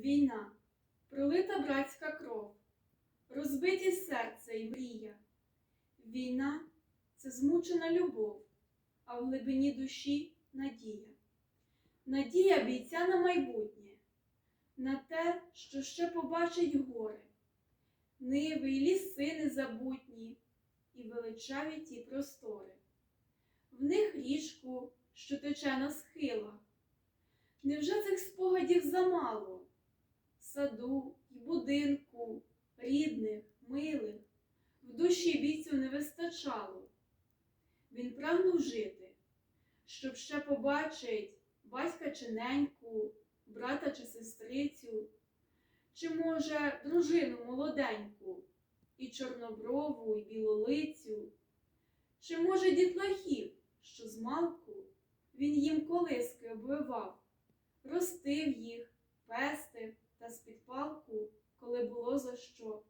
Війна, пролита братська кров, розбиті серце і мрія. Війна це змучена любов, а в глибині душі надія. Надія бійця на майбутнє, на те, що ще побачить гори, ниви й ліси незабутні і величаві ті простори. В них річку, що тече на схилах. Невже цих спогадів замало? Саду й будинку, рідних, милих, в душі бійцю не вистачало. Він прагнув жити, щоб ще побачить батька чи неньку, брата чи сестрицю, чи, може, дружину молоденьку, і чорноброву, і білолицю, чи, може, дітлахів, що змалку він їм колиски обвивав, ростив їх, палку, коли було за що.